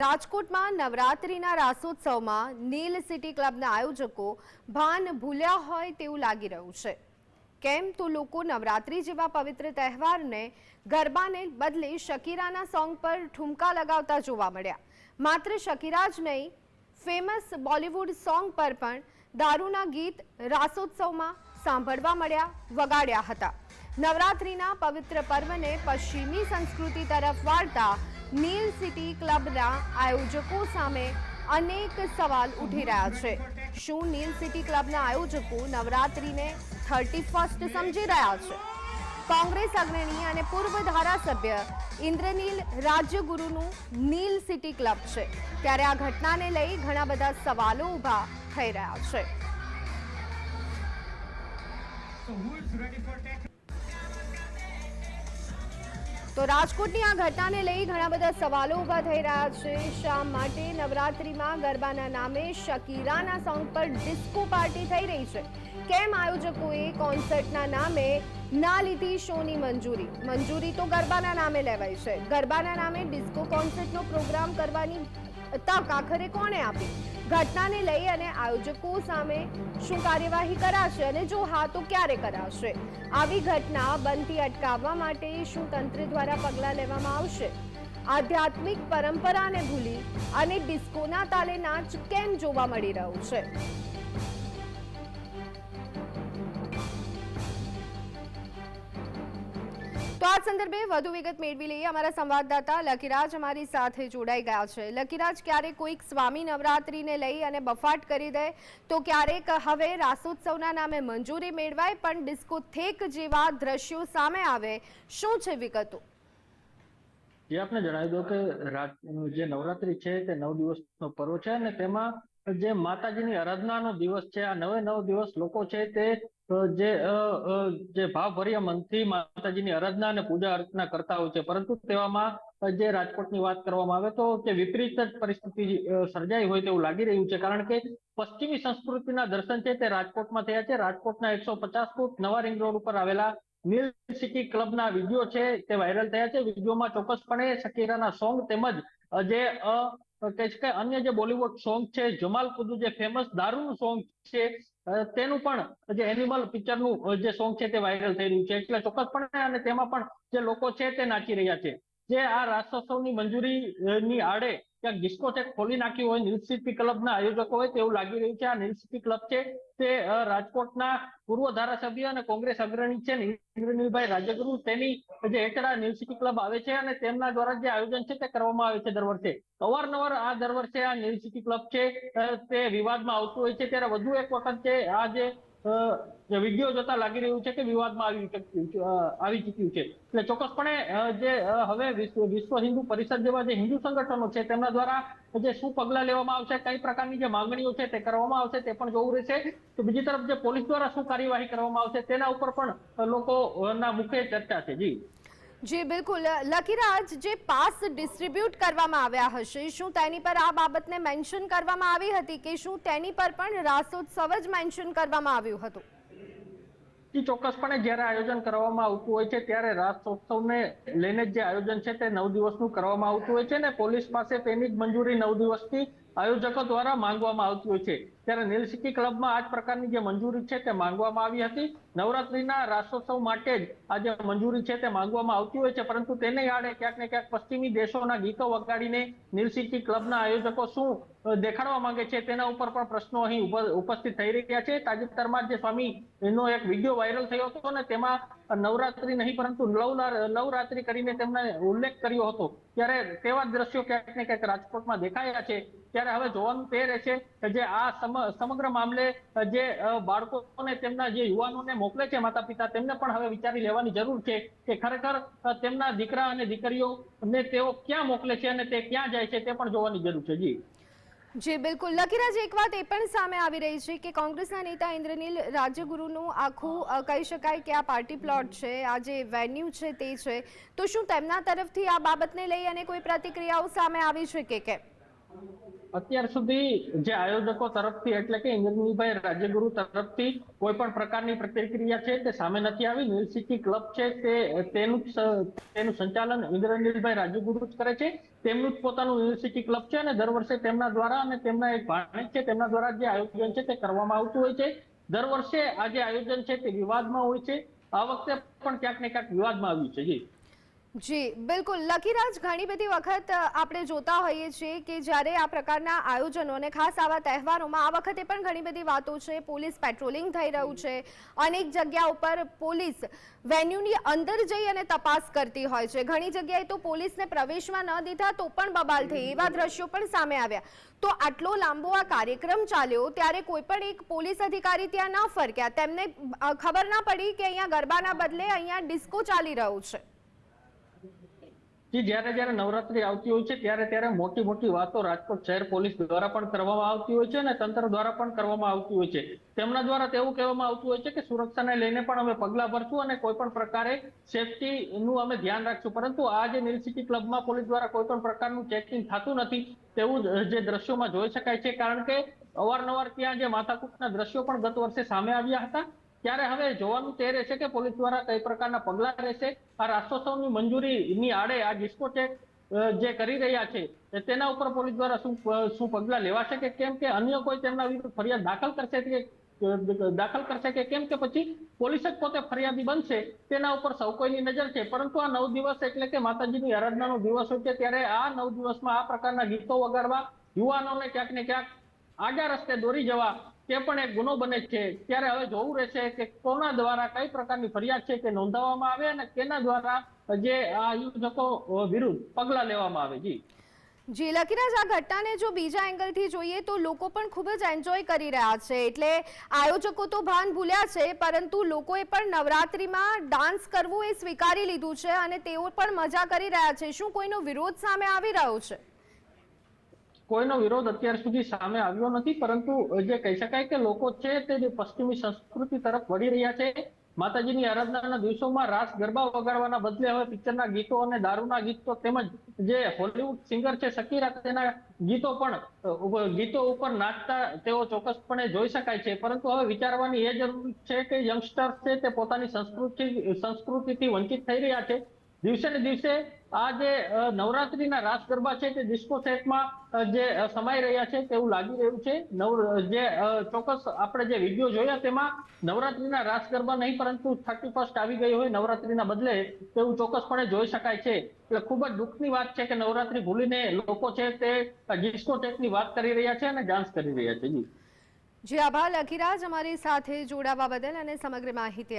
રાજકોટમાં નવરાત્રિના રાસોત્સવમાં નીલ સિટી ક્લબના આયોજકો ભાન ભૂલ્યા હોય તેવું લાગી રહ્યું છે. કેમ તો લોકો નવરાત્રિ જેવા પવિત્ર તહેવારને ગરબાને બદલે શકીરાના સોંગ પર ઠુમકા લગાવતા જોવા મળ્યા. માત્ર શકીરા જ નહીં, ફેમસ બોલિવૂડ સોંગ પર પણ દારૂના ગીત રાસોત્સવમાં સાંભળવા મળ્યા, વગાડ્યા હતા. નવરાત્રિના પવિત્ર પર્વને પશ્ચિમી સંસ્કૃતિ તરફ વાળતા નીલ સિટી ક્લબના આયોજકો સામે અનેક સવાલ ઉઠી રહ્યા છે. શું નીલ સિટી ક્લબના આયોજકો નવરાત્રિને થર્ટી ફર્સ્ટ સમજી રહ્યા છે? કોંગ્રેસ અગ્રણી અને પૂર્વ ધારાસભ્ય ઇન્દ્રનીલ રાજ્યગુરુનું નીલ સિટી ક્લબ છે. ત્યારે આ ઘટનાને લઈ ઘણા બધા સવાલો ઊભા થઈ રહ્યા છે. તો રાજકોટની આ ઘટનાને લઈ ઘણા બધા સવાલો ઊભા થઈ રહ્યા છે. શા માટે નવરાત્રિમાં ગરબાના નામે શકીરાના સોંગ પર ડિસ્કો પાર્ટી થઈ રહી છે? કેમ આયોજકોએ કોન્સર્ટના નામે ના લીધી શોની મંજૂરી? મંજૂરી તો ગરબાના નામે લેવાય છે. ગરબાના નામે ડિસ્કો કોન્સર્ટનો પ્રોગ્રામ કરવાની તક આખરે કોણે આપી? ઘટનાને લઈ અને આયોજકો સામે શું કાર્યવાહી કરાશે અને જો હા, તો ક્યારે કરાશે? આવી ઘટના બનતી અટકાવવા માટે શું તંત્ર દ્વારા પગલાં લેવામાં આવશે? આધ્યાત્મિક પરંપરાને ભૂલી અને ડિસ્કોના તાલે નાચ કેમ જોવા મળી રહ્યું છે? તો આ સંદર્ભે વધુ વિગત મેળવી લઈએ. અમારા સંવાદદાતા લકીરાજ અમારી સાથે જોડાઈ ગયા છે. લકીરાજ, ક્યારેક કોઈક સ્વામી નવરાત્રીને લઈ અને બફાટ કરી દે, તો ક્યારેક હવે રાસોત્સવના નામે મંજૂરી મેળવાય, પણ ડિસ્કોથેક જેવા દ્રશ્યો સામે આવે. શું છે વિગતો? જે આપણે જણાવી દો કે જે નવરાત્રી છે, તે નવ દિવસનો પર્વ છે અને તેમાં જે માતાજીની આરાધનાનો દિવસ છે, આ નવે નવ દિવસ લોકો છે તે જે જે ભાવભર્યા મનથી માતાજીની આરાધના અને પૂજા અર્ચના કરતા હોય છે, પરંતુ તેવામાં જે રાજકોટની વાત કરવામાં આવે તો તે વિપરીત જ પરિસ્થિતિ સર્જાઈ હોય તેવું લાગી રહ્યું છે. કારણ કે પશ્ચિમી સંસ્કૃતિના દર્શન છે તે રાજકોટમાં થયા છે. રાજકોટના એકસો પચાસ ફૂટ નવા રિંગ રોડ ઉપર આવેલા નીલ સિટી ક્લબના વીડિયો છે તે વાયરલ થયા છે. વિડીયોમાં ચોક્કસપણે શકીરાના સોંગ તેમજ જે કે અન્ય જે બોલિવૂડ સોંગ છે જમાલ કુદુ જે ફેમસ દારૂનું સોંગ છે તેનું પણ જે એનિમલ પિક્ચરનું જે સોંગ છે તે વાયરલ થઈ રહ્યું છે. એટલે ચોક્કસપણે અને તેમાં પણ જે લોકો છે તે નાચી રહ્યા છે. જે આ રાસોત્સવની મંજૂરી ની આડે ક્યાંક ડિસ્કોટેક ખોલી નાખી હોય નીલ ક્લબના આયોજકો હોય તેવું લાગી રહ્યું છે. આ નીલ ક્લબ છે તે રાજકોટના પૂર્વ ધારાસભ્ય અને કોંગ્રેસ અગ્રણી છે ઇન્દ્રનીલભાઈ રાજ્યગુરુ તેની જે હેઠળ આ ક્લબ આવે છે અને તેમના દ્વારા જે આયોજન છે તે કરવામાં આવે છે દર વર્ષે. અવારનવાર આ દર વર્ષે આ નીલસિટી ક્લબ છે તે વિવાદમાં આવતું હોય છે. ત્યારે વધુ એક વખત છે આ જે વીડિયો જોતા લાગી રહ્યું છે કે વિવાદમાં આવી આવી ચૂક્યું છે. એટલે ચોક્કસપણે જે હવે વિશ્વ વિશ્વ હિન્દુ પરિષદ જેવા જે હિન્દુ સંગઠનો છે, તેમના દ્વારા જે શું પગલાં લેવામાં આવશે, કઈ પ્રકારની જે માંગણીઓ છે તે કરવામાં આવશે તે પણ જોવું રહેશે. તો બીજી તરફ જે પોલીસ દ્વારા શું કાર્યવાહી કરવામાં આવશે તેના ઉપર પણ લોકોના મુખે ચર્ચા છે. જી. જી, બિલકુલ. લકીરાજ જે પાસ ડિસ્ટ્રીબ્યુટ કરવામાં આવ્યા હશે, શું તેની પર આ બાબતને મેન્શન કરવામાં આવી હતી કે શું તેની પર પણ રાસોત્સવ જ મેન્શન કરવામાં આવ્યું હતું? એ ચોક્કસપણે જ્યારે આયોજન કરવામાં આવતું હોય છે, ત્યારે રાસોત્સવને લઈને જ આયોજન છે તે નવ દિવસનું કરવામાં આવતું હોય છે ને પોલીસ પાસે તેની જ મંજૂરી નવ દિવસની આયોજકો દ્વારા માંગવામાં આવતી હોય છે. ત્યારે નીલ સિટી ક્લબમાં આ જ પ્રકારની જે મંજૂરી છે તે માંગવામાં આવી હતી. નવરાત્રીના રાષ્ટ્રોત્સવ માટે જ આ જે મંજૂરી છે તે માંગવામાં આવતી હોય છે, પરંતુ તેને આડે ક્યાંક ને ક્યાંક પશ્ચિમી દેશોના ગીતો વગાડીને નીલ સિટી ક્લબના આયોજકો શું દેખાડવા માંગે છે તેના ઉપર પણ પ્રશ્નો અહીં ઉપસ્થિત થઈ રહ્યા છે. તાજેતરમાં જે સ્વામી, એનો એક વીડિયો વાયરલ થયો હતો ને તેમાં નવરાત્રી નહીં, પરંતુ નવરાત્રી કરીને તેમણે ઉલ્લેખ કર્યો હતો. ત્યારે તેવા દ્રશ્યો ક્યાંક ને ક્યાંક રાજકોટમાં દેખાયા છે. ત્યારે હવે જોવાનું તે રહેશે કે જે આ સમ- સમગ્ર મામલે જે બાળકો બાળકોને તેમના જે યુવાનોને મોકલે છે માતા પિતા તેમને પણ હવે વિચારી લેવાની જરૂર છે કે ખરેખર તેમના દીકરા અને દીકરીઓને તેઓ ક્યાં મોકલે છે અને તે ક્યાં જાય છે તે પણ જોવાની જરૂર છે. જી. જી, બિલકુલ. લકીરાજ એક વાત એ પણ સામે આવી રહી છે કે કોંગ્રેસના નેતા ઇન્દ્રનીલ રાજ્યગુરુનું આખું કહી શકાય કે આ પાર્ટી પ્લોટ છે, આ જે વેન્યુ છે તે છે. તો શું તેમના તરફથી આ બાબતને લઈ અને કોઈ પ્રતિક્રિયાઓ સામે આવી છે કે કેમ? અત્યાર સુધી જે આયોજકો તરફથી એટલે કે ઇન્દ્રનીભાઈ રાજ્યગુરુ તરફથી કોઈ પણ પ્રકારની પ્રતિક્રિયા છે તે સામે નથી આવી. નીલ સિટી ક્લબ છે તે તેનું તેનું સંચાલન ઇન્દ્રનીલભાઈ રાજ્યગુરુ જ કરે છે. તેમનું જ પોતાનું નીલ સિટી ક્લબ છે અને દર વર્ષે તેમના દ્વારા અને તેમના એક ભાણેજ છે તેમના દ્વારા જે આયોજન છે તે કરવામાં આવતું હોય છે. દર વર્ષે આ જે આયોજન છે તે વિવાદમાં હોય છે. આ વખતે પણ ક્યાંક ને ક્યાંક વિવાદમાં આવ્યું છે. જી. જી, બિલકુલ. લકીરાજ ઘણી બધી વખત આપણે જોતા હોઈએ છીએ કે જ્યારે આ પ્રકારના આયોજનો અને ખાસ આવા તહેવારોમાં, આ વખતે પણ ઘણી બધી વાતો છે. પોલીસ પેટ્રોલિંગ થઈ રહ્યું છે. અનેક જગ્યા ઉપર પોલીસ વેન્યુની અંદર જઈ અને તપાસ કરતી હોય છે. ઘણી જગ્યાએ તો પોલીસને પ્રવેશમાં ન દીધા તો પણ બબાલ થઈ. એવા દ્રશ્યો પણ સામે આવ્યા. તો આટલો લાંબો આ કાર્યક્રમ ચાલ્યો, ત્યારે કોઈ પણ એક પોલીસ અધિકારી ત્યાં ન ફરક્યા. તેમને ખબર ના પડી કે અહીંયા ગરબાના બદલે અહીંયા ડિસ્કો ચાલી રહ્યું છે. જી, જ્યારે જ્યારે નવરાત્રી આવતી હોય છે, ત્યારે ત્યારે મોટી મોટી વાતો રાજકોટ શહેર પોલીસ દ્વારા પણ કરવામાં આવતી હોય છે અને તંત્ર દ્વારા પણ કરવામાં આવતી હોય છે. તેમના દ્વારા તેવું કહેવામાં આવતું હોય છે કે સુરક્ષાને લઈને પણ અમે પગલાં ભરશું અને કોઈ પણ પ્રકારે સેફટીનું અમે ધ્યાન રાખશું. પરંતુ આ જે નીલ સિટી ક્લબમાં પોલીસ દ્વારા કોઈ પણ પ્રકારનું ચેકિંગ થતું નથી, તેવું જે દ્રશ્યોમાં જોઈ શકાય છે. કારણ કે અવારનવાર ત્યાં જે માથાકૂટના દ્રશ્યો પણ ગત વર્ષે સામે આવ્યા હતા. ત્યારે હવે જોવાનું તે રહેશે કે પોલીસ દ્વારા કઈ પ્રકારના પગલાં રહેશે? આ રાષ્ટ્રોત્સવની મંજૂરીની આડે આ ડિસ્કોટેક જે કરી રહ્યા છે તેના ઉપર પોલીસ દ્વારા શું શું પગલાં લેવાશે કે કેમ? કે અન્ય કોઈ તેમના વિરુદ્ધ ફરિયાદ દાખલ કરશે કે દાખલ કરશે કે કેમ? કે પછી પોલીસ જ પોતે ફરિયાદી બનશે, તેના ઉપર સૌ કોઈની નજર છે. પરંતુ આ નવ દિવસ એટલે કે માતાજીની આરાધનાનો દિવસ હોય છે ત્યારે આ નવ દિવસમાં આ પ્રકારના ગીતો વગાડવા, યુવાનોને ક્યાંક ને ક્યાંક આગા રસ્તે દોરી જવા તે પણ એક ગુનો બને છે. ત્યારે હવે જોવું રહેશે કે કોના દ્વારા, કઈ પ્રકારની ફરિયાદ છે તે નોંધાવવામાં આવે અને કેના દ્વારા જે આયોજકો વિરુદ્ધ પગલા લેવામાં આવે. જી. જી લકીરાજ આ ઘટનાને જો બીજા એંગલથી જોઈએ તો લોકો પણ ખૂબ જ એન્જોય કરી રહ્યા છે. એટલે આયોજકો તો ભાન ભૂલ્યા છે, પરંતુ લોકોએ પણ નવરાત્રિમાં ડાન્સ કરવું એ સ્વીકારી લીધું છે અને તેઓ પણ મજા કરી રહ્યા છે. શું કોઈનો વિરોધ સામે આવી રહ્યો છે? કોઈનો વિરોધ અત્યાર સુધી સામે આવ્યો નથી, પરંતુ જે કહી શકાય કે લોકો છે તે જે પશ્ચિમી સંસ્કૃતિ તરફ વળી રહ્યા છે. માતાજીની આરાધનાના દિવસોમાં રાસ ગરબા વગાડવાના બદલે હવે પિક્ચરના ગીતો અને દારૂના ગીતો તેમજ જે હોલિવૂડ સિંગર છે શકીરા તેના ગીતો પણ ગીતો ઉપર નાચતા તેઓ ચોક્કસપણે જોઈ શકાય છે. પરંતુ હવે વિચારવાની એ જરૂર છે કે યંગસ્ટર્સ છે તે પોતાની સંસ્કૃતિ, સંસ્કૃતિથી વંચિત થઈ રહ્યા છે. દિવસે ને દિવસે આ જે નવરાત્રીના રાસ ગરબા છે તે ડિસ્કો સેટમાં જે સમાઈ રહ્યા છે તેવું લાગી રહ્યું છે. નવ જે ચોક્કસ આપણે જે વીડિયો જોયા તેમાં નવરાત્રીના રાસ ગરબા નહીં, પરંતુ થર્ટી ફર્સ્ટ આવી ગઈ હોય નવરાત્રીના બદલે તેવું ચોક્કસપણે જોઈ શકાય છે. એટલે ખૂબ જ દુઃખની વાત છે કે નવરાત્રી ભૂલીને લોકો છે તે ડિસ્કોટેકની વાત કરી રહ્યા છે અને ડાન્સ કરી રહ્યા છે. જી. જી, આભાર. લખીરાજ અમારી સાથે જોડાવા બદલ અને સમગ્ર માહિતી